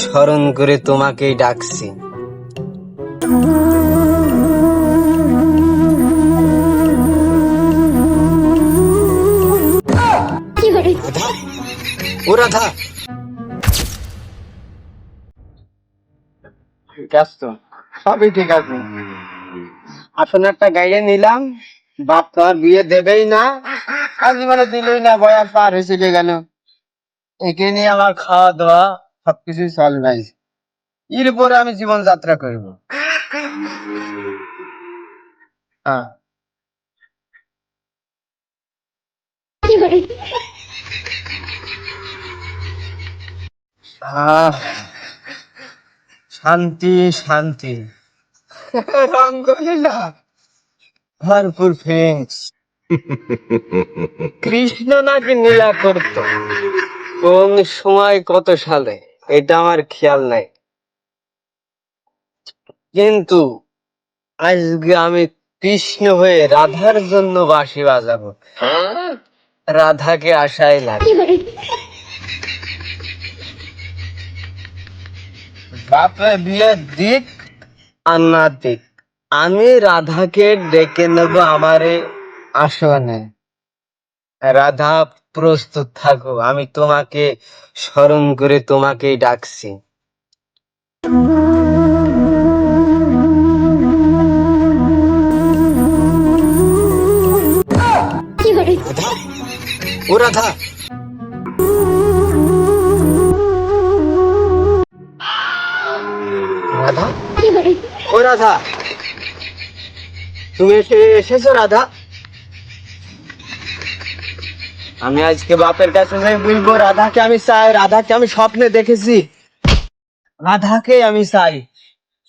স্মরণ করে তোমাকেই ডাকছি। ও রাধা। ঠিক আছে? সবই ঠিক আছে। আসলে একটা গাড়ি নিলাম বাপ তো আর বিয়ে দেবেই না। আজ মানে দিলই না বয়স পার হয়েছে গেল? একে নিয়ে আমার খাওয়া দাওয়া সবকিছু চলবে এর পরে আমি জীবন যাত্রা করব। হ্যাঁ। শান্তি শান্তি। রঙ্গলীলা। ভরপুর ফিলিংস কৃষ্ণ নাকি নীলা করত কোন সময় কত সালে? এটা আমার খেয়াল নাই। কিন্তু আজকে আমি কৃষ্ণ হয়ে রাধার জন্য বাঁশি বাজাবো। রাধাকে আশায় লাগে। বাপে বিয়ে দিক আর না দিক। আমি রাধাকে ডেকে নেব আমারে আসনে। রাধা প্রস্তুত থাকো আমি তোমাকে স্মরণ করে তোমাকেই ডাকছি? ও রাধা। রাধা? ও রাধা। তুমি এসে এসেছ রাধা? আমি আজকে বাপের কাছে যাই বলব রাধাকে আমি চাই, রাধাকে আমি স্বপ্নে দেখেছি। রাধাকে আমি চাই।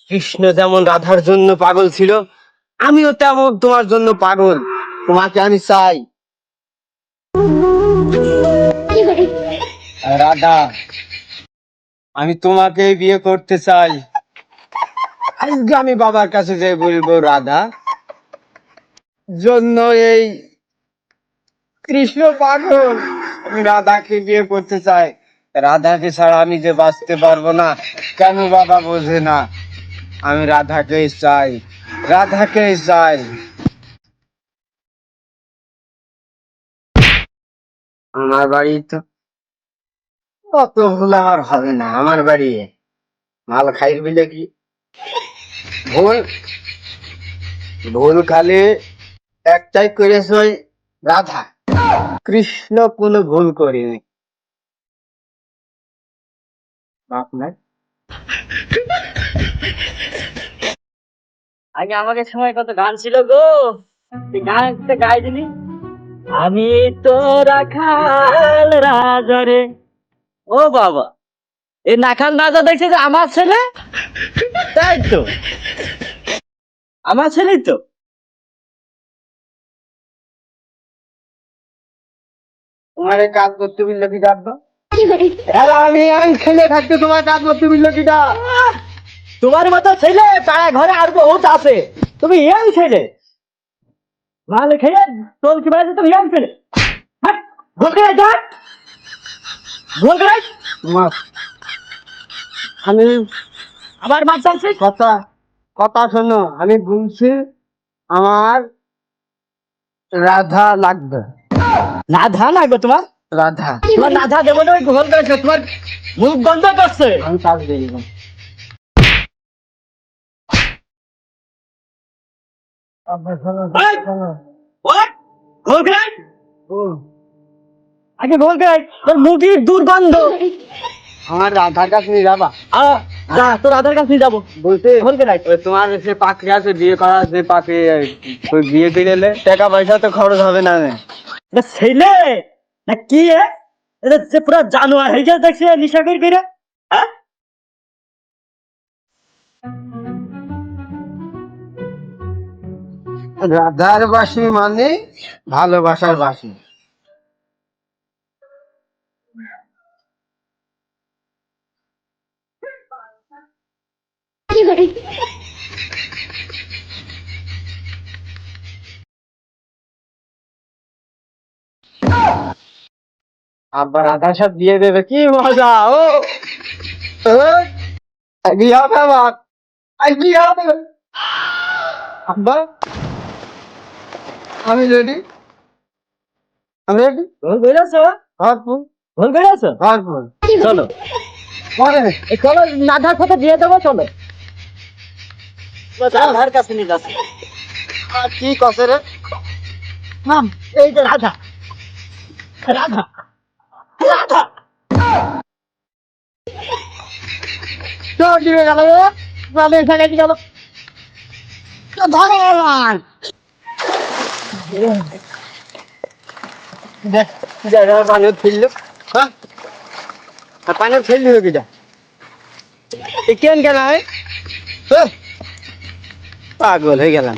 কৃষ্ণ যেমন রাধার জন্য পাগল ছিল, আমিও তেমন তোমার জন্য পাগল। তোমাকে আমি চাই। রাধা, আমি তোমাকে বিয়ে করতে চাই। আজকে আমি বাবার কাছে যাই বলব, রাধা, জন্য এই কৃষ্ণ পাগল। আমি রাধাকে বিয়ে করতে চাই। রাধাকে ছাড়া আমি যে বাঁচতে পারব না, কেন বাবা বোঝে না। আমি রাধাকেই চাই রাধাকেই চাই। আমার বাড়ি তো অত ভুল আমার হবে না, আমার বাড়ি। মাল খাই বিলে কি? ভুল? ভুল খালি একটাই করেছ রাধা। কৃষ্ণ কোনো ভুল করিনি। আগে আমাকে সময় কত গান ছিল গো? গান একটা গাই দিলি। আমি তো রাখাল রাজারে ও বাবা, এই নাখাল রাজা দেখছে যে আমার ছেলে? তাই তো। আমার ছেলেই তো। তোমার এই কাজ করতে বলল কি ডাকবো আমি আমি ছেলে থাকতে তোমার কাজ করতে বলল কি ডাক তোমার মতো ছেলে পাড়া ঘরে আর বহুত আছে। তুমি ইয়াং ছেলে। মাল খেয়ে তোর কি বেড়াচ্ছে তুমি ইয়াং ছেলে। ভুল করে যা ভুল করে আমি আবার মাছ চালছে কথা কথা শোনো আমি বলছি আমার রাধা লাগবে। রাধা লাগবে তোমার? রাধা। তোমার রাধা দেবো না ওই করেছে তোমার মুখ বন্ধ করছে। আমি কাজ দিয়ে দেবো আগে করে তোর মুখের দুর্গন্ধ আমার রাধার কাছে নিয়ে যাবা। তোর আধার কাছে নিয়ে যাব। বলতে তোমার সে পাখি আছে বিয়ে করা আছে পাখি বিয়ে টাকা পয়সা তো খরচ হবে না। এটা ছেলে না কি এ? এটা যে পুরো জানোয়ার হয়ে গেছে দেখছি নিশা করে করে হ্যাঁ রাধার বাসি মানে ভালোবাসার বাসি আবার রাধার সাথে দিয়ে দেবে কি মজা ও। ওই, বিয়ে হবে আমার? বিয়ে হবে? আব্বা আমি রেডি আমি রেডি ভুল করেছ হারপুর। ভুল করেছ হারপুর। চলো। চলো নাধার কথা দিয়ে দেবো চলো। রাধার কাছে নিয়ে যাচ্ছি। আর কি কসে রে? মাম এই যে রাধা। রাধা। রাধা চল দিবে গেল রে চলে এখানে কি গেল তো ধরে আমার দেখ জায়গা পানি ফেলল আর পানি ফেললি হবে কিটা কেন হয় পাগল হয়ে গেলাম।